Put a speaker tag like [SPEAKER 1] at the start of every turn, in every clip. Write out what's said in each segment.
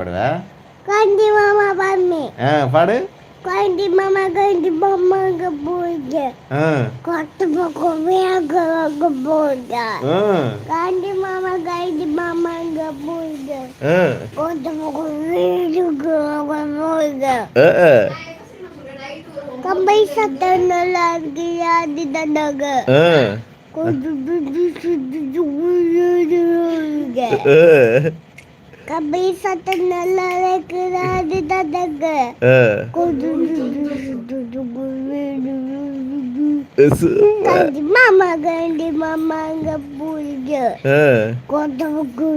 [SPEAKER 1] பாடுவ?
[SPEAKER 2] கண்டி மாமா பாருமே
[SPEAKER 1] ஆ பாடு.
[SPEAKER 2] கண்டி மாமா கண்டி மாமாங்க போயிட்டு
[SPEAKER 1] ஆ.
[SPEAKER 2] கொட்டு பக்கம் வேக போயிட்டு.
[SPEAKER 1] ஆ.
[SPEAKER 2] கண்டி மாமா கண்டி மாமாங்க போயிட்டு
[SPEAKER 1] ஆ.
[SPEAKER 2] கொட்டு பக்கம் வீடுக்கு
[SPEAKER 1] ஆ.
[SPEAKER 2] கம்பை சத்தம் நல்லா இருக்கு அது தந்தாங்க? கொஞ்சம் சத்தம் நல்லா இருக்கு அது தந்தாங்க
[SPEAKER 1] ஆ.
[SPEAKER 2] கொஞ்சம் துட்டு சுட்டு உயிருக்கு.
[SPEAKER 1] சூப்பர்.
[SPEAKER 2] கண்டி மாமா கண்டி மாமாங்க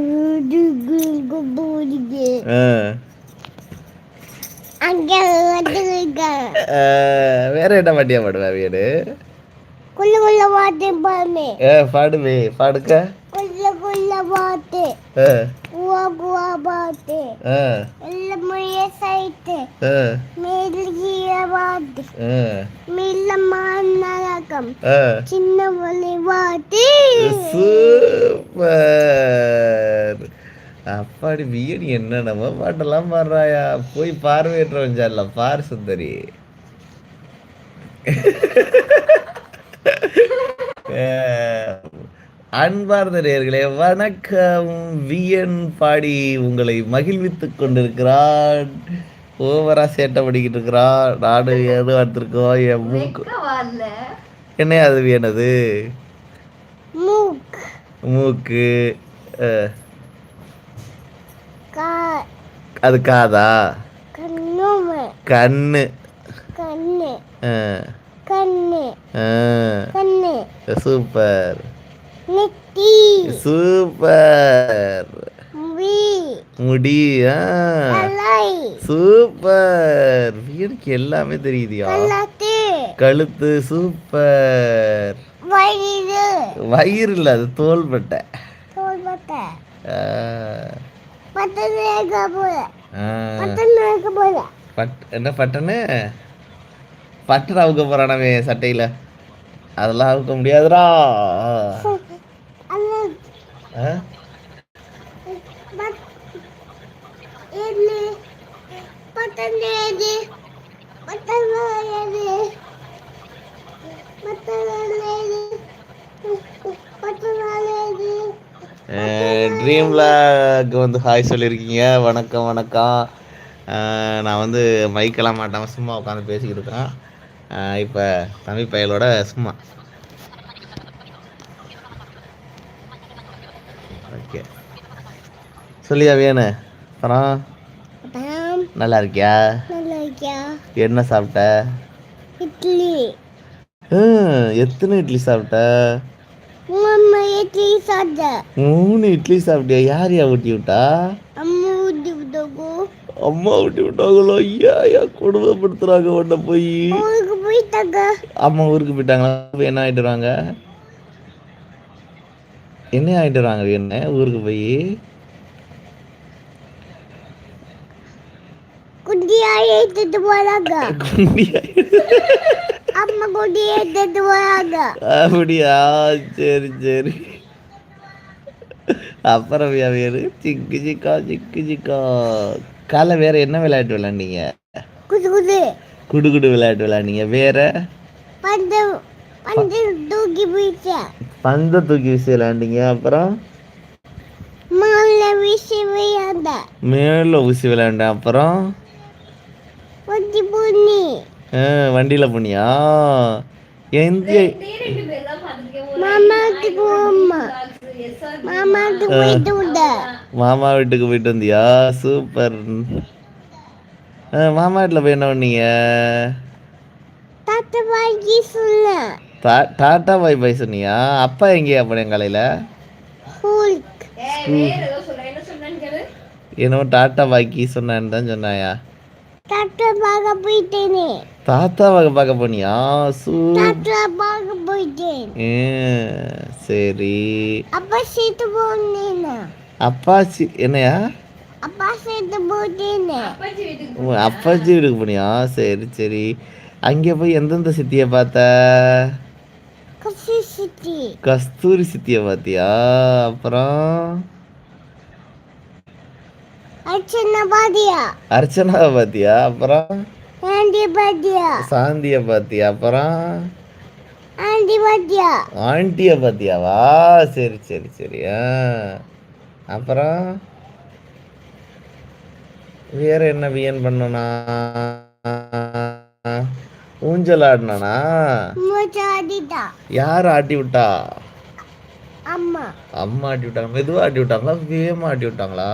[SPEAKER 2] வீடுக்கு போயிட்டு
[SPEAKER 1] ஆ.
[SPEAKER 2] அங்கே
[SPEAKER 1] வேற என்ன பாட்டியா பாடுவ வீடு
[SPEAKER 2] குள்ள குள்ள வாட்டு பாருமே
[SPEAKER 1] ஏ பாடுவே பாடுக்க.
[SPEAKER 2] குள்ள குள்ள வாட்டு
[SPEAKER 1] ஆ,
[SPEAKER 2] குவா குவா பாட்டு
[SPEAKER 1] ஆ,
[SPEAKER 2] எல்லாம் மொழிய சைட்டு
[SPEAKER 1] ஆ,
[SPEAKER 2] மெல்லிய வாட்டு
[SPEAKER 1] ஆ,
[SPEAKER 2] மில்லமான
[SPEAKER 1] ஆ.
[SPEAKER 2] சின்ன மொழி வாட்டு
[SPEAKER 1] சூப்பர். அப்பாடி பியன் என்னென்னமோ பாட்டெல்லாம் பாடுறாயா? போய் பார்வையற்ற வஞ்சால பார் சுந்தரி. அன்பார்ந்த நேயர்களே வணக்கம். வியன் பாடி உங்களை மகிழ்வித்துக் கொண்டிருக்கிறான். ஓவரா சேட்டை படிக்கிட்டு இருக்கிறான். நாடு ஏதோ எடுத்திருக்கோம் என் மூக்கு என்ன அது
[SPEAKER 2] மூக்
[SPEAKER 1] மூக்கு. அது காதா? கண்ணு.
[SPEAKER 2] கண்ணு
[SPEAKER 1] அஹ்,
[SPEAKER 2] கண்ணு
[SPEAKER 1] அஹ்,
[SPEAKER 2] கண்ணு
[SPEAKER 1] சூப்பர். சூப்பர். முடி. சூப்பர். எனக்கு எல்லாமே தெரியுதியா? கழுத்து சூப்பர்.
[SPEAKER 2] வயிறு.
[SPEAKER 1] வயிறு இல்ல அது தோள்பட்டை. என்ன பட்டனு? பட்டன் அவுக்க போறானவே சட்டையில. அதெல்லாம் அவுக்க முடியாதுடா. ட்ரீம்லாக்கு வந்து ஹாய் சொல்லியிருக்கீங்க. வணக்கம் வணக்கம். நான் வந்து மைக்கெல்லாம் மாட்டாமல் சும்மா உட்காந்து பேசிக்கிட்டு இருக்கேன். இப்போ தமிழ் பயலோட சும்மா. ஓகே. சொல்லியா வேணு? அப்புறம் நல்லா இருக்கியா
[SPEAKER 2] நல்லா இருக்கியா
[SPEAKER 1] என்ன சாப்பிட்ட
[SPEAKER 2] இட்லி.
[SPEAKER 1] ஹம், எத்தனை இட்லி சாப்பிட்ட
[SPEAKER 2] இட்லி சாப்பிட்ட
[SPEAKER 1] மூணு இட்லி சாப்பிட்டியா யார் யா ஊட்டி விட்டா?
[SPEAKER 2] அம்மா ஊட்டி விட்டோக்கோ
[SPEAKER 1] அம்மா ஊட்டி விட்டாங்களோ? ஐயா ஐயா கொடுமைப்படுத்துறாங்க உன்னை போய்.
[SPEAKER 2] போயிட்டாங்க.
[SPEAKER 1] அம்மா ஊருக்கு போயிட்டாங்களா? போய் என்ன ஆகிட்டு வராங்க? என்ன ஆகிட்டு வராங்க? என்ன? ஊருக்கு போய்?
[SPEAKER 2] குட்டியா ஏத்துட்டு போறாங்க.
[SPEAKER 1] குண்டி
[SPEAKER 2] அம்மா குட்டி ஏத்துட்டு போறாங்க.
[SPEAKER 1] அப்படியா? சரி சரி. அப்புறம் வேறு? சிக்கு சிக்கா சிக்கு சிக்கா. காலை வேற என்ன விளையாட்டு விளையாண்டீங்க?
[SPEAKER 2] குது குது.
[SPEAKER 1] குடு குடு விளையாட்டு விளையாண்டீங்க வேற?
[SPEAKER 2] பந்து பந்து தூக்கி போயிடுச்சு
[SPEAKER 1] பந்தை தூக்கி வீசி விளையாண்டீங்க. அப்புறம்?
[SPEAKER 2] மாவுல வீசி விளையாண்ட.
[SPEAKER 1] மேல ஊசி விளையாண்டேன். அப்புறம்?
[SPEAKER 2] பூனி
[SPEAKER 1] ஆ, வண்டியில போனியா எந்த
[SPEAKER 2] மாமாவுக்கு போயிட்டு விட
[SPEAKER 1] மாமா வீட்டுக்கு போயிட்டு வந்தியா? சூப்பர். மாமா வீட்டில் போய் என்ன பண்ணீங்க
[SPEAKER 2] தாத்தா சொல்ல
[SPEAKER 1] டா டாட்டா பாய் பாய் சொன்னியா அப்பா எங்கேயா போனேன் காலையில்? என்னவோ டாட்டா பாய்க்கு சொன்னேன்னு தான் சொன்னாயா?
[SPEAKER 2] தாத்தா பார்க்க போயிட்டேனே.
[SPEAKER 1] தாத்தாவை பார்க்க போனியா? சூ.
[SPEAKER 2] தாத்தா பார்க்க போயிட்டேன்.
[SPEAKER 1] ஏ, சரி.
[SPEAKER 2] அப்பா சேர்த்து போனேனா
[SPEAKER 1] அப்பா சி என்னையா?
[SPEAKER 2] அப்பா போட்டேனே
[SPEAKER 1] உன் அப்பாச்சி வீட்டுக்கு போனியா? சரி சரி. அங்கே போய் எந்தெந்த சித்தியை பார்த்த? கஸ்தூரி சித்தியை பார்த்தியா? அப்புறம்?
[SPEAKER 2] அர்ச்சனா பாத்தியா?
[SPEAKER 1] அர்ச்சனா பாத்தியா அப்புறம்?
[SPEAKER 2] ஆண்டி பாத்தியா?
[SPEAKER 1] சாந்திய பாத்தியா அப்புறம்?
[SPEAKER 2] ஆண்டி பாத்தியா?
[SPEAKER 1] ஆண்டிய பாத்தியாவா சரி சரி சரி. அப்புறம்? வேற என்ன வியன் பண்ணனா? ஊஞ்சல் ஆடினானா யார் ஆட்டி விட்டா?
[SPEAKER 2] அம்மா.
[SPEAKER 1] அம்மா ஆட்டி விட்டாங்க. மெதுவா ஆட்டி விட்டாங்களா? வேகமா ஆட்டி விட்டாங்களா?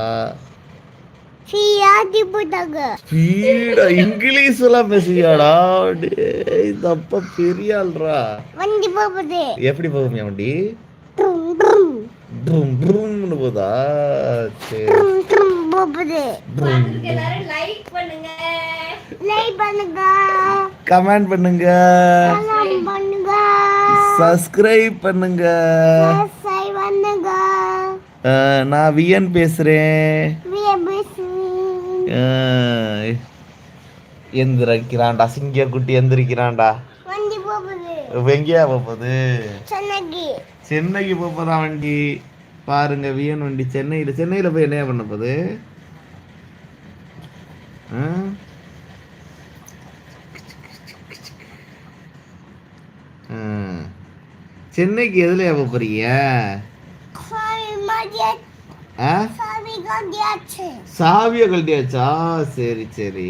[SPEAKER 2] ஆடி போட்டாங்க.
[SPEAKER 1] ஸ்பீடா. இங்கிலீஷ் எல்லாம் பேசுவியாடா? டேய் தப்ப பெரிய ஆள்ரா.
[SPEAKER 2] வண்டி போகுது.
[SPEAKER 1] எப்படி போகும் வண்டி?
[SPEAKER 2] ட்ரும் ட்ரும்.
[SPEAKER 1] ட்ரும் ட்ரும்னு போதா? சரி.
[SPEAKER 2] லைக் பண்ணுங்க.
[SPEAKER 1] கமெண்ட் பண்ணுங்க.
[SPEAKER 2] கமெண்ட் பண்ணுங்க.
[SPEAKER 1] சப்ஸ்கிரைப் பண்ணுங்க. நான் வியன் பேசுறேன். எந்திரிக்கிறான்டா சிங்க குட்டி எந்திரிக்கிறான்டா
[SPEAKER 2] வண்டி போகுது.
[SPEAKER 1] எங்கேயா போகுது.
[SPEAKER 2] சென்னைக்கு.
[SPEAKER 1] சென்னைக்கு போப்பதா வண்டி. பாருங்க வியன் வண்டி. சென்னையில் சென்னையில் போய் என்னையா பண்ண போகுது. சென்னைக்கு எதுல போக போறீங்க? சாவியை கழட்டியாச்சா சரி சரி.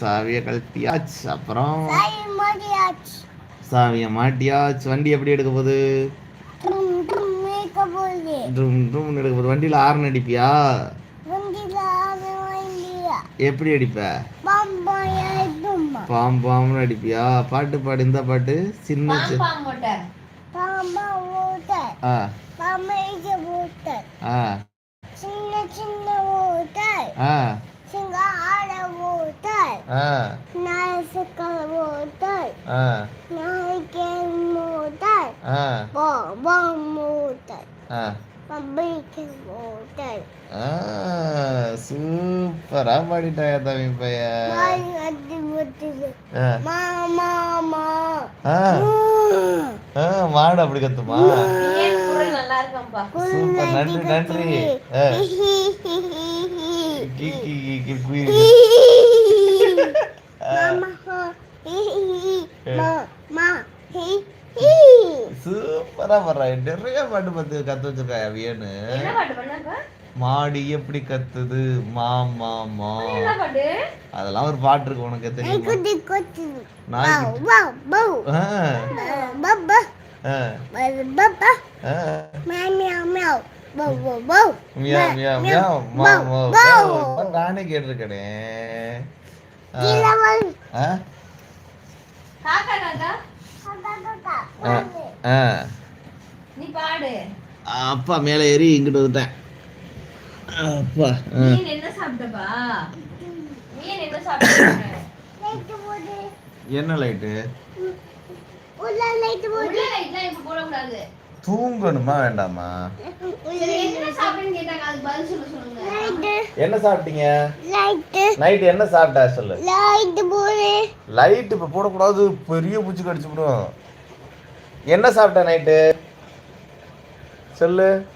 [SPEAKER 1] சாவியை கழட்டியாச்சு அப்புறம்? சாவியை மாட்டியாச்சு. வண்டி எப்படி எடுக்க போகுது?
[SPEAKER 2] ட்ரும் ட்ரும்
[SPEAKER 1] எடுக்க போகுது. வண்டியில் ஆரன் அடிப்பியா? எப்படி அடிப்ப? பாம் பாம்னு அடிப்பியா? பாட்டு பாடு இந்த பாட்டு. சின்ன சி- ஆ. ஆ.
[SPEAKER 2] சின்ன சின்ன ஓட்டல்
[SPEAKER 1] ஆ.
[SPEAKER 2] சிங்க ஆட ஓட்டல்
[SPEAKER 1] ஆ.
[SPEAKER 2] நாயசுக்கள் ஓட்டல்
[SPEAKER 1] ஆ.
[SPEAKER 2] நாய்க்கு ஓட்டல்
[SPEAKER 1] ஆ.
[SPEAKER 2] பாம் ஓட்டல்
[SPEAKER 1] ஆ.
[SPEAKER 2] பம்பிக்கு ஓட்டல்
[SPEAKER 1] ஆ. சூப்பரா பாடிட்டாயா தம்பி பையன் மாடு அப்படி கத்துமா? சூப்பர் நன்றி நன்றி. சூப்பரா பாடுறா. நிறைய பாட்டு பார்த்து கத்து வச்சிருக்காயா வியனு? மாடு எப்படி கத்துது? மா மா மா. அதெல்லாம் ஒரு பாட்டு இருக்கு உனக்கு தெரியுமா? நாய்க்குட்டி ஆ, ஆ, ஆ. மியாவ், மியாவ், மியாவ், மா, மா, மா. நானே கேட்டிருக்கேனே. அப்பா மேலே ஏறி இங்கிட்டு வந்துட்டேன். அப்பா.
[SPEAKER 3] என்ன சாப்பிட்டப்பா? மீன் என்ன சாப்பிட்ட
[SPEAKER 1] என்ன லைட்டு தூங்கணுமா வேண்டாமா?
[SPEAKER 3] என்ன
[SPEAKER 1] சாப்பிட்டீங்க? நைட் என்ன சாப்பிட்டா சொல்லு. லைட் இப்ப போடக்கூடாது. பெரிய பூச்சி கடிச்சு விடும். என்ன சாப்பிட்ட நைட்டு சொல்லு.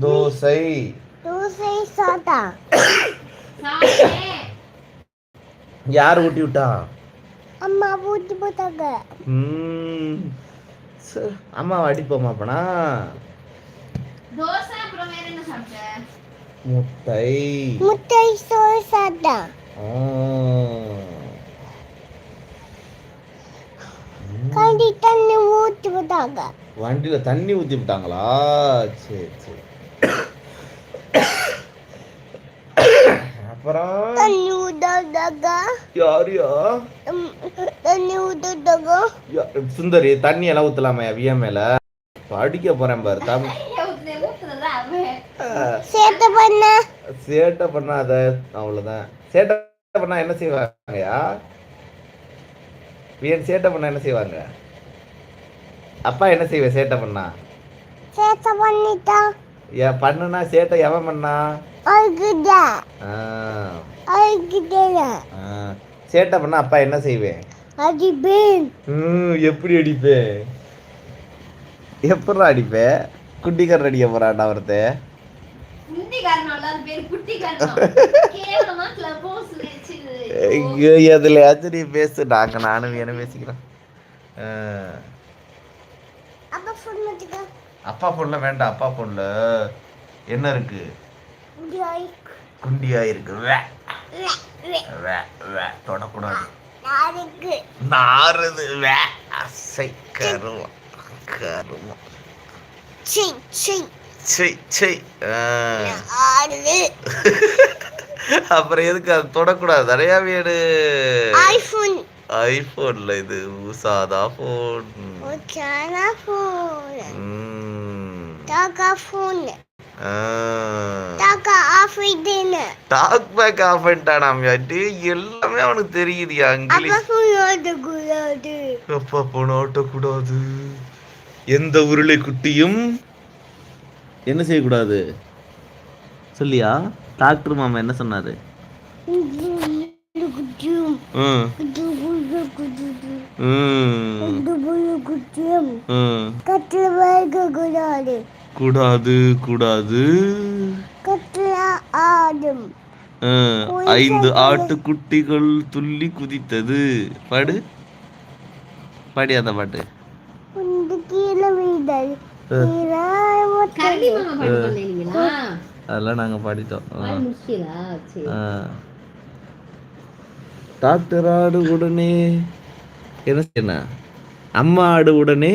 [SPEAKER 1] தோசை. யார் ஊட்டி விட்டா?
[SPEAKER 2] அம்மா பூட்டி போட்டாங்க
[SPEAKER 1] ம், சரி. அம்மாவை அடிப்போமா அப்பனா?
[SPEAKER 3] தோசை அப்புறம் வேற என்ன சாப்பிட்ட?
[SPEAKER 1] முட்டை.
[SPEAKER 2] முட்டை சோறு சாப்பிட்டா
[SPEAKER 1] ஆ.
[SPEAKER 2] கண்டி தண்ணி ஊற்றி போட்டாங்க
[SPEAKER 1] வண்டியில தண்ணி ஊத்தி விட்டாங்களா? சரி சரி. அப்புறம் யாரியா சுந்தரி தண்ணி எல்லாம் ஊத்தலாமா விய மேல. இப்ப அடிக்க போறேன் பாரு தம்.
[SPEAKER 2] சேட்டை பண்ண.
[SPEAKER 1] சேட்டை பண்ணாத அவ்வளவுதான். சேட்டை பண்ணா என்ன செய்வாங்கயா வியன் சேட்டை பண்ணா என்ன செய்வாங்க? அப்பா என்ன செய்வேன் சேட்டை பண்ணா?
[SPEAKER 2] சேட்டை பண்ணிட்டா.
[SPEAKER 1] ஏன் பண்ணுனா சேட்டை எவன் பண்ணா? சேட்டை பண்ணா அப்பா என்ன செய்வேன்?
[SPEAKER 2] அடிப்பேன்.
[SPEAKER 1] எப்படி அடிப்பேன்? எப்படா அடிப்பேன்? குட்டிக்காரன் அடிக்க போறான்டா ஒருத்த எதுலயாச்சும் நீ பேசு. நாங்க நானும் என்ன பேசிக்கிறோம்.
[SPEAKER 2] அப்பா
[SPEAKER 1] பொண்ணுல வேண்டாம் அப்பா ஃபோனில் என்ன இருக்கு? குண்டியா இருக்கு தொடக்கூடாது. நாறுது. வே. அசை கருவம் கருவம் அப்புறம் எதுக்கு அது தொடக்கூடாது? நிறையா வீடு.
[SPEAKER 2] ஐஃபோன்.
[SPEAKER 1] ஐஃபோன்ல இது.
[SPEAKER 2] உசாதா ஃபோன் உசாதா ஃபோன் டாக்கா ஃபோன்
[SPEAKER 1] டாக் பேக் ஆஃப் பண்ணிட்டானாம் யாட்டு எல்லாமே அவனுக்கு
[SPEAKER 2] தெரியுது
[SPEAKER 1] இங்கிலீஷ். அப்பா போன ஓட்டக்கூடாது. எந்த உருளை குட்டியும் என்ன செய்யக்கூடாது? சொல்லியா? டாக்டர் மாமா என்ன சொன்னாரு?
[SPEAKER 2] கூடாது
[SPEAKER 1] கூடாது கூடாது. ஐந்து ஆட்டுக்குட்டிகள் துள்ளி குதித்தது. பாடு. பாடியாத பாட்டு. அதெல்லாம் நாங்க பாடிட்டோம். டாக்டர் ஆடு உடனே என்ன செய்யணும் அம்மா ஆடு உடனே?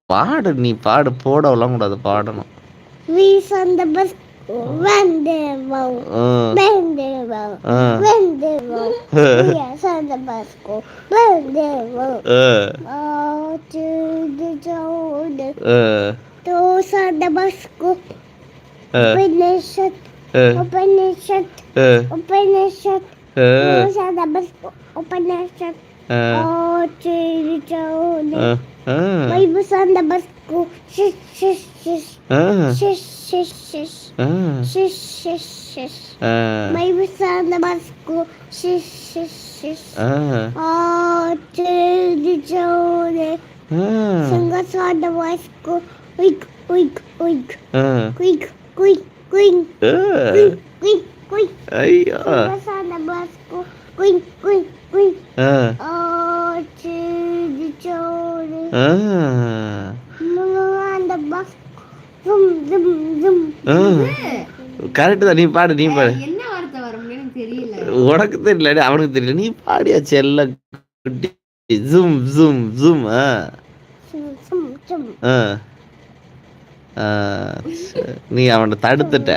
[SPEAKER 3] பாடு
[SPEAKER 1] நீ பாடு போடவெல்லாம் கூடாது பாடணும்
[SPEAKER 2] வீஸ் ஆன் த பஸ் வந்து வந்து வந்து வீஸ் ஆன் த
[SPEAKER 1] பஸ்
[SPEAKER 2] வந்து to the town those are the bus go Upanishad Upanishad Upanishad
[SPEAKER 1] those
[SPEAKER 2] are the bus Upanishad
[SPEAKER 1] May busan
[SPEAKER 2] na bus ko. Shish, shish, shish. Shish, shish, shish. Shish, shish, shish. May busan na bus ko. Shish, shish, shish. Oh, Teddy
[SPEAKER 1] Jones.
[SPEAKER 2] Sanga sa na bus ko. Wig, wig,
[SPEAKER 1] wig.
[SPEAKER 2] Quick, quick, quick. Quick, quick, quick. Sanga sa na bus ko. Quick, quick.
[SPEAKER 1] Correct தான் நீ பாடு நீ பாடு. உனக்கு தெரியல அவனுக்கு தெரியல. நீ பாடியா செல்ல ஜூம் ஜூம் ஜூம் ஆ. நீ அவனை தடுத்துட்ட.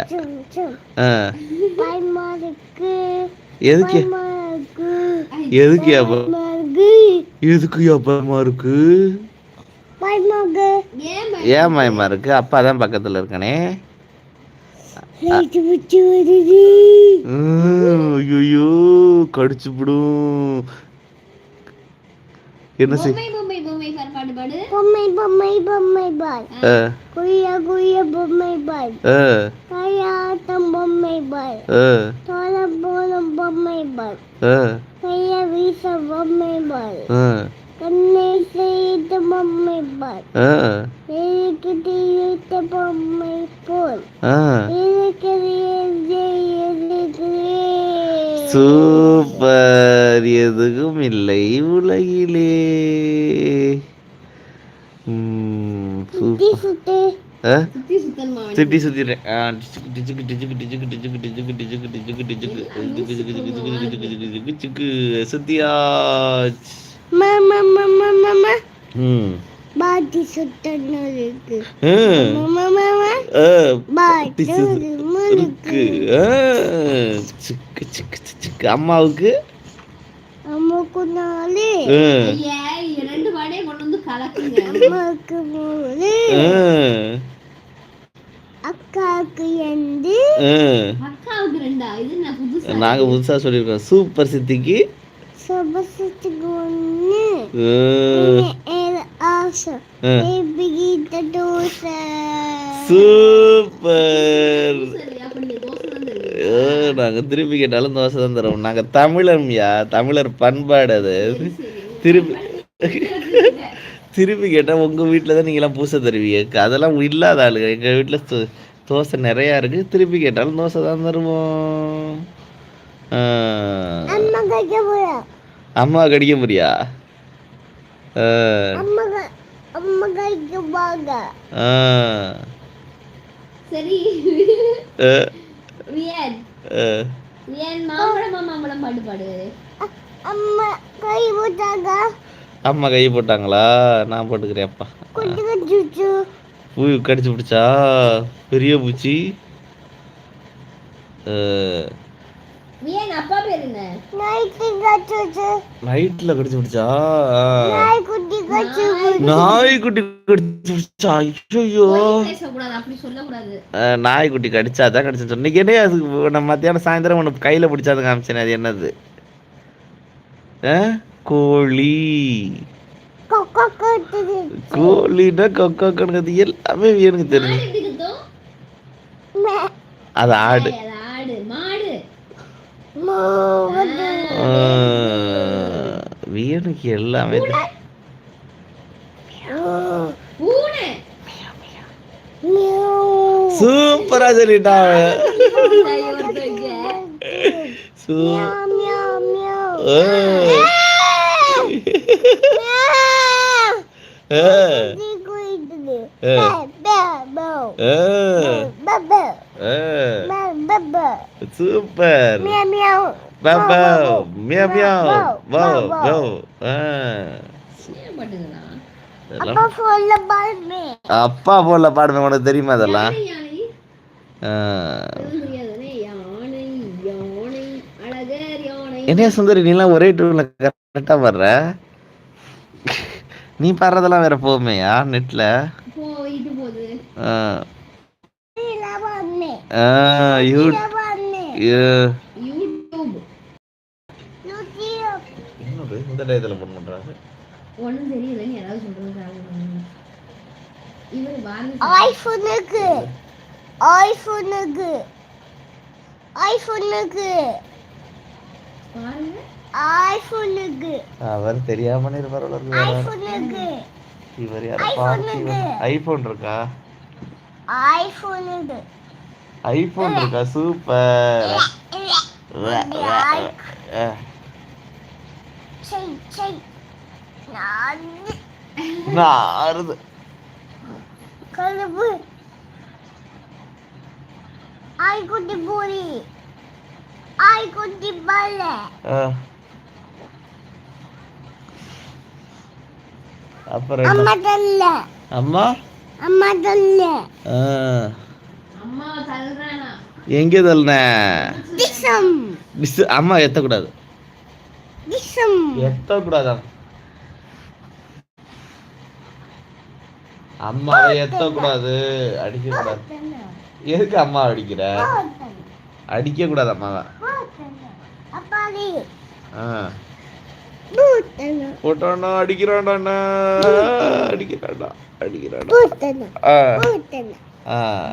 [SPEAKER 1] எதுக்கு? எதுக்கு எதுக்குயா
[SPEAKER 2] பயமா இருக்கு
[SPEAKER 1] ஏன்
[SPEAKER 2] பயமா இருக்கு
[SPEAKER 1] அப்பா தான் பக்கத்துல இருக்கானே. ஐயோ கடிச்சு விடும் என்ன செய்
[SPEAKER 3] பொம்மை பொம்மை பொம்மை பாரு, பாடு பாடு.
[SPEAKER 2] பொம்மை பொம்மை பொம்மை பாய்
[SPEAKER 1] ஆ,
[SPEAKER 2] குய்ய குய்ய பொம்மை பாய் கையாட்டம் பொம்மை பாய்
[SPEAKER 1] ஆ,
[SPEAKER 2] தோல போலம் பொம்மை பாய் கைய வீச பொம்மை பாய் கண்ணை செய்த பொம்மை பாய் இருக்கிறது இழுத்த பொம்மை போல்.
[SPEAKER 1] எதுவும் இல்லை உலகிலே சிட்டி சுத்திடுறேன் சுத்தியாச்சு
[SPEAKER 2] பாட்டி சுத்தணும் இருக்கு பாட்டி
[SPEAKER 1] இருக்கு அம்மாவுக்கு
[SPEAKER 2] அம்மாக்கு
[SPEAKER 3] ஐயா, இரண்டு வாடையும் கொண்டு வந்து கலக்குங்க.
[SPEAKER 2] அம்மாவுக்கு மூணு அக்காவுக்கு ரெண்டு.
[SPEAKER 3] அக்காவுக்கு ரெண்டா? இது நான் புதுசா?
[SPEAKER 1] நாங்க புதுசா சொல்லியிருக்கோம். சூப்பர் சித்திக்கு.
[SPEAKER 2] ஆசை.
[SPEAKER 1] ஆ.
[SPEAKER 2] பிகிட்ட தோசை.
[SPEAKER 1] சூப்பர்
[SPEAKER 3] சரி அப்ப நீங்க தோசை தான் தருவீங்க.
[SPEAKER 1] ஆ, நாங்க திருப்பி கேட்டாலும் தோசை தான் தரோம் நாங்க தமிழன்யா தமிழர் பண்பாடு அது. திருப்பி திருப்பி கேட்டா உங்க வீட்டில் தான் நீங்களாம் பூசை தருவீங்க. அதெல்லாம் இல்லாத ஆளுங்க. எங்க வீட்டில் தோசை நிறையா இருக்கு. திருப்பி கேட்டாலும் தோசை தான் தருவோம்.
[SPEAKER 2] அம்மா
[SPEAKER 1] கடிக்க முடியா.
[SPEAKER 3] சரி. வியன்
[SPEAKER 1] ஆ.
[SPEAKER 3] வியன் மாம்பழமா மாம்பழம் பாட்டு பாடு
[SPEAKER 2] அ- அம்மா கை போட்டாங்க
[SPEAKER 1] அம்மா கை போட்டாங்களா நான் போட்டுக்கிறேன் அப்பா பூ கடிச்சு பிடிச்சா பெரிய பூச்சி
[SPEAKER 3] வியன் அப்பா பேர் என்ன?
[SPEAKER 2] நைட்டு கடிச்சு
[SPEAKER 1] நைட்டில் கடிச்சு பிடிச்சா
[SPEAKER 2] நாய் குட்டி கடிச்சு
[SPEAKER 1] நாய்க்குட்டி கடிச்சு பிடிச்சா ஐயோ
[SPEAKER 3] பொய் பேசக்கூடாது அப்படி சொல்லக்கூடாது.
[SPEAKER 1] நாய்க்குட்டி கடிச்சா தான் கடிச்சு சொன்னீங்க என்ன அதுக்கு நம்ம மத்தியானம் சாயந்தரம் ஒன்று கையில் பிடிச்சாது காமிச்சேன் அது என்னது? ஆ? கோழி. கோழின்னா எல்லாமே எனக்கு தெரியும். அது ஆடு
[SPEAKER 3] ஏய், அது ஆடு மாடு
[SPEAKER 1] ஆ, வியனுக்கு எல்லாமே சூப்பரா சொல்லிட்டா அவன். இதெல்லாம்
[SPEAKER 2] அப்பா
[SPEAKER 1] போல பாடுமே. உனக்கு தெரியுமா அதெல்லாம் என்னையா சுந்தரி நீலாம் ஒரே டூர்ல கரெக்டா பாடுற? நீ பாடுறதெல்லாம் வேற போகுமேயா நெட்ல
[SPEAKER 3] போயிட்டு யூடியூப்.
[SPEAKER 1] என்னது? இந்த டயத்தில் போட மாட்டாரு
[SPEAKER 3] ஒண்ணும் தெரியலன்னு யாராவது சொல்றது இவர் பாருங்க
[SPEAKER 2] ஐபோனுக்கு. ஐபோனுக்கு. ஐபோனுக்கு.
[SPEAKER 3] பாருங்க.
[SPEAKER 2] ஐபோனுக்கு.
[SPEAKER 1] அவர் தெரியாம இருப்பார்
[SPEAKER 2] ஐபோனுக்கு.
[SPEAKER 1] இவர் யார் பாத்தி
[SPEAKER 2] இருக்கு.
[SPEAKER 1] ஐபோன் ஐபோன் இருக்கா? சூப்பர். நாருது
[SPEAKER 2] கருப்பு. ஐ குட்டி பூரி. ஐ குட்டி பல்ல.
[SPEAKER 1] அப்புறம்?
[SPEAKER 2] அம்மா
[SPEAKER 1] அம்மா?
[SPEAKER 2] அம்மா தல்ல
[SPEAKER 1] ஆ.
[SPEAKER 3] அம்மா தள்ளுறானா
[SPEAKER 1] எங்கே தள்ளன? அம்மா எத்தக்கூடாது. எத்தக்கூடாது அம்மாவை எத்தக்கூடாது. அடிக்கக்கூடாது. எதுக்கு அம்மா அடிக்கிற? அடிக்க கூடாது அம்மாவை. போட்டானா அடிக்கிறான்டா. அடிக்கிறான்டா. அடிக்கிறான்டா ஆ. ஆ.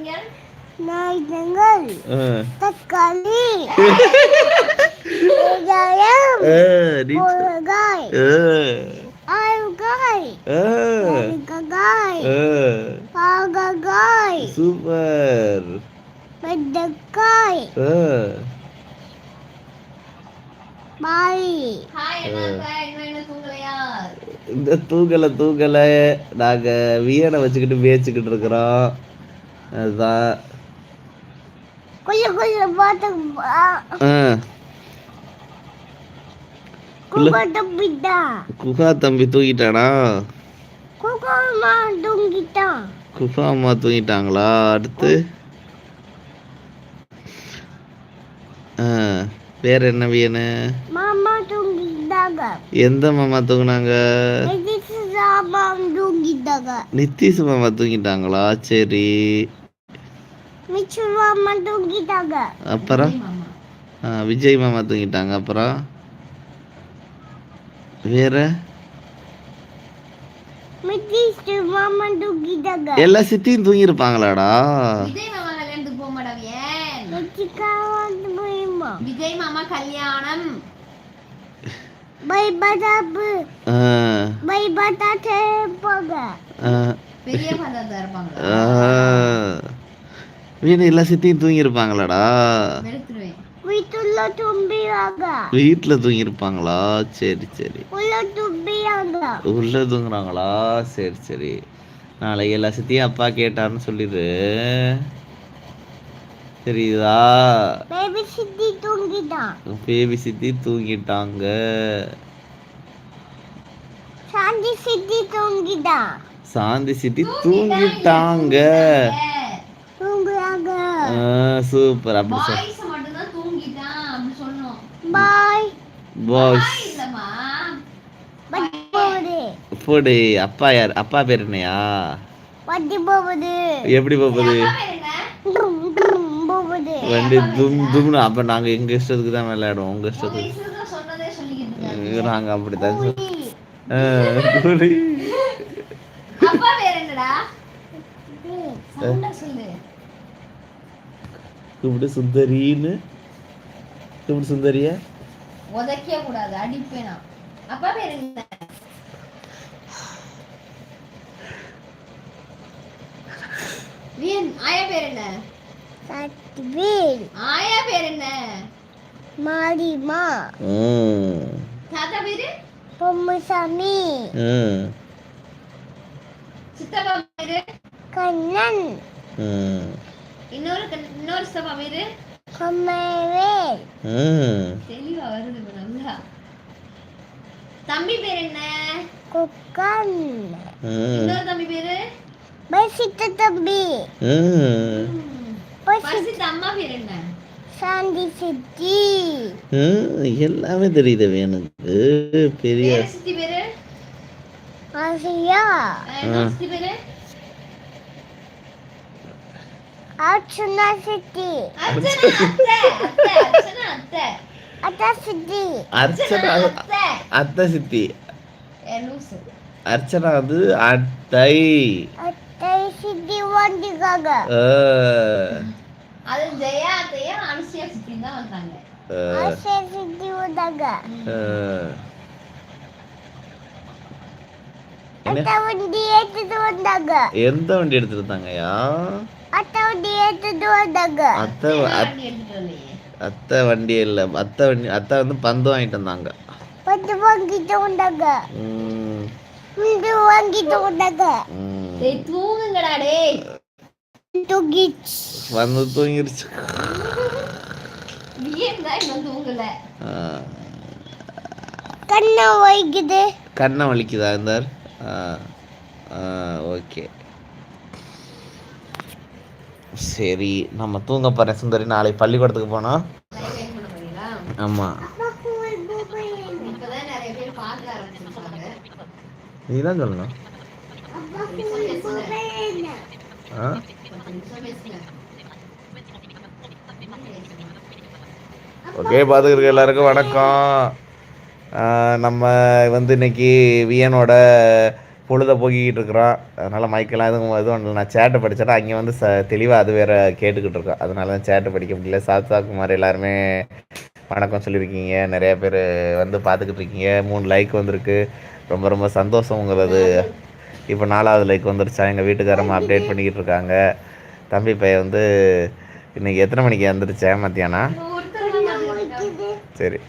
[SPEAKER 2] நாய்தங்கள். தக்காளி வெங்காயம் முருகாய்
[SPEAKER 1] ஆ,
[SPEAKER 2] ஆயுகாய்
[SPEAKER 1] ஆ,
[SPEAKER 2] மிளகாய்
[SPEAKER 1] ஆ.
[SPEAKER 2] காககாய்
[SPEAKER 1] சூப்பர்
[SPEAKER 3] தூங்கலையா
[SPEAKER 1] இந்த தூக்கலை தூக்கலை நாங்கள் வியனை வச்சுக்கிட்டு மேய்ச்சிக்கிட்டு இருக்கிறோம் அதுதான்
[SPEAKER 2] குள்ள குள்ள பாட்டு
[SPEAKER 1] குகா தம்பி தூங்கிட்டானா?
[SPEAKER 2] குக்கமா தூங்கிட்டான்
[SPEAKER 1] குகா அம்மா தூங்கிட்டாங்களா? அடுத்து? வேற என்ன வியனு
[SPEAKER 2] மாமா தூங்கிட்டாங்க.
[SPEAKER 1] எந்த மாமா தூங்குனாங்க?
[SPEAKER 2] எதிர்த்து சாமா தூங்கிட்டாங்க.
[SPEAKER 1] நித்திஷ் மாமா தூங்கிட்டாங்களா? சரி.
[SPEAKER 2] மிச்சு மாமா தூங்கிட்டாங்க.
[SPEAKER 1] அப்புறம்? விஜய் மாமா தூங்கிட்டாங்க. அப்புறம்? வேற?
[SPEAKER 2] மித்திஸ்டு மாமா தூங்கிட்டாங்க.
[SPEAKER 1] எல்லா சித்தியும்
[SPEAKER 2] வந்து போயுமா
[SPEAKER 3] விஜய் மாமா கல்யாணம்.
[SPEAKER 2] பை பதாப்பு பை பதா போக
[SPEAKER 1] ஆ,
[SPEAKER 3] பெரிய பதார்த்தம் இருப்பாங்களா
[SPEAKER 1] வீணு எல்லா சித்தியும் தூங்கியிருப்பாங்களாடா? வீட்டில் தூங்கியிருப்பாங்களா? சரி சரி.
[SPEAKER 2] உள்ள
[SPEAKER 1] தூங்குறாங்களா? சரி சரி. நாளைக்கு எல்லா சித்தியும் அப்பா கேட்டான்னு சொல்லிடு. தெரியுதா?
[SPEAKER 2] பேபி சித்தி தூங்கிட்டான்
[SPEAKER 1] பேபி சித்தி தூங்கிட்டாங்க.
[SPEAKER 2] சாந்தி சித்தி தூங்கிட்டான்
[SPEAKER 1] சாந்தி சித்தி தூங்கிட்டாங்க. சூப்பர் அப்படி
[SPEAKER 2] பாய்
[SPEAKER 1] பாய்ஸ் போடு அப்பா யார்? அப்பா பேர் என்னையா? எப்படி போகுது? வண்டி தும் தும்னு அப்போ நாங்கள் எங்கள் இஷ்டத்துக்கு தான் விளையாடுவோம் உங்கள்
[SPEAKER 3] உங்க
[SPEAKER 1] இஷ்டத்துக்கு நாங்கள் அப்படி தான்
[SPEAKER 2] புலி.
[SPEAKER 1] கூப்பிட்டு சுந்தரின்னு. கூப்பிட்டு சுந்தரியா?
[SPEAKER 3] உதைக்க கூடாது அடிப்பேனா அப்பா பேர் என்ன? வீன் ஆயா பேர் என்ன?
[SPEAKER 2] சத்வேல்
[SPEAKER 3] ஆயா பேர் என்ன?
[SPEAKER 2] மாரிமா.
[SPEAKER 1] ம்.
[SPEAKER 3] தாத்தா பேரு?
[SPEAKER 2] பொம்முசாமி.
[SPEAKER 1] ம்.
[SPEAKER 3] சித்தப்பா பேரு?
[SPEAKER 2] கண்ணன்.
[SPEAKER 1] ம்.
[SPEAKER 3] இன்னொரு இன்னொரு
[SPEAKER 2] கொம்மைவேல்
[SPEAKER 1] ம்.
[SPEAKER 3] தெளிவா வருது இப்ப நல்லா. தம்பி பேர் என்ன?
[SPEAKER 2] குக்கன்.
[SPEAKER 1] ம்.
[SPEAKER 3] இன்னொரு தம்பி பேரு?
[SPEAKER 2] பசித்த தம்பி.
[SPEAKER 1] ம்.
[SPEAKER 2] பசி
[SPEAKER 3] பரிசுத்த அம்மா பேர் என்ன?
[SPEAKER 2] சாந்தி சித்தி.
[SPEAKER 1] ம் எல்லாமே தெரியுது எனக்கு பெரிய
[SPEAKER 3] சித்தி பேரு?
[SPEAKER 2] ஆசியா.
[SPEAKER 3] சித்தி பேரு?
[SPEAKER 2] அர்ச்சனா சித்தி.
[SPEAKER 3] அர்ச்சனா அத்தை
[SPEAKER 2] சித்தி.
[SPEAKER 1] அர்ச்சனா
[SPEAKER 3] அத்தை.
[SPEAKER 1] சித்தி.
[SPEAKER 3] ஏ லூசு.
[SPEAKER 1] அர்ச்சனா வந்து அத்தை.
[SPEAKER 2] அத்தை சித்தி வந்துக்காங்க.
[SPEAKER 1] ஆ,
[SPEAKER 3] அது ஜெயா அத்தையும் அனுசியா சித்தி தான் வந்தாங்க.
[SPEAKER 1] ஆ,
[SPEAKER 2] ஆசியா சித்தி வந்தாங்க.
[SPEAKER 1] ஆ. என்ன?
[SPEAKER 2] அத்தை வண்டி ஏத்துட்டு வந்தாங்க.
[SPEAKER 1] எந்த வண்டி எடுத்துட்டு வந்தாங்கய்யா?
[SPEAKER 2] அத்தை வண்டி ஏத்துட்டு வந்தாங்க.
[SPEAKER 1] அத்தை
[SPEAKER 3] எடுத்துட்டு
[SPEAKER 1] அத்தை வண்டி இல்லை. அத்தை வண்டி அத்தை வந்து பந்து வாங்கிட்டு வந்தாங்க.
[SPEAKER 2] பத்து வாங்கிட்டு வந்தாங்க. இது வாங்கிட்டு வந்தாங்க.
[SPEAKER 3] தூங்குங்கடா டேய்.
[SPEAKER 2] தூக்கிச்சு
[SPEAKER 1] வந்து தூங்கிருச்சு.
[SPEAKER 2] கண்ணை வைக்குது.
[SPEAKER 1] கண்ணை வலிக்குதா இருந்தார் ஓகே. சரி நம்ம தூங்க போகிறேன் சுந்தரி. நாளைக்கு பள்ளிக்கூடத்துக்கு போனோம்
[SPEAKER 3] ஆமா.
[SPEAKER 1] ஆமாம் நீ தான் சொல்லணும் ஓகே பார்த்துக்கிறக்க எல்லாருக்கும் வணக்கம். ஆஹ் நம்ம வந்து இன்னைக்கு வியனோட பொழுத போக்கிக்கிட்டு இருக்கிறோம். அதனால் மைக்கெல்லாம் எதுவும் எதுவும் இல்லை. நான் சேட்டை படித்தேன்னா அங்கே வந்து ச தெளிவாக அது வேற கேட்டுக்கிட்டு இருக்கோம். அதனால தான் சேட்டை படிக்க முடியல. சாத்தா குமார் எல்லாருமே வணக்கம் சொல்லியிருக்கீங்க. நிறைய பேர் வந்து பார்த்துக்கிட்டு இருக்கீங்க. மூணு லைக் வந்திருக்கு. ரொம்ப ரொம்ப சந்தோஷம் உங்களது இப்போ நாலாவது லைக் வந்துருச்சா? எங்கள் வீட்டுக்காரம்மா அப்டேட் பண்ணிக்கிட்டு இருக்காங்க. தம்பி பையன் வந்து இன்னைக்கு எத்தனை மணிக்கு வந்துருச்சேன் மத்தியானம்? சரி.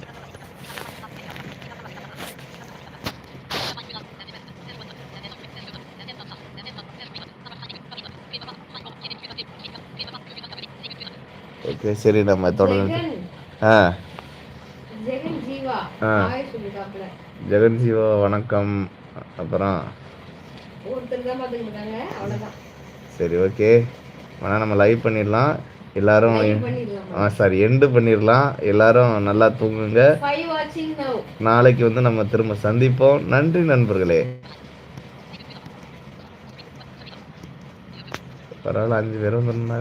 [SPEAKER 1] ஓகே சரி நம்ம தொடர்ந்து. ஆ. ஆ. ஜெகன் ஜீவா வணக்கம். அப்புறம்? சரி ஓகே. வேணா நம்ம லைவ் பண்ணிடலாம். எல்லாரும்? ஆ சாரி எண்டு பண்ணிடலாம். எல்லாரும் நல்லா தூங்குங்க. நாளைக்கு வந்து நம்ம திரும்ப சந்திப்போம். நன்றி நண்பர்களே. பரவாயில்ல அஞ்சு பேரும் வந்திருந்தாங்க.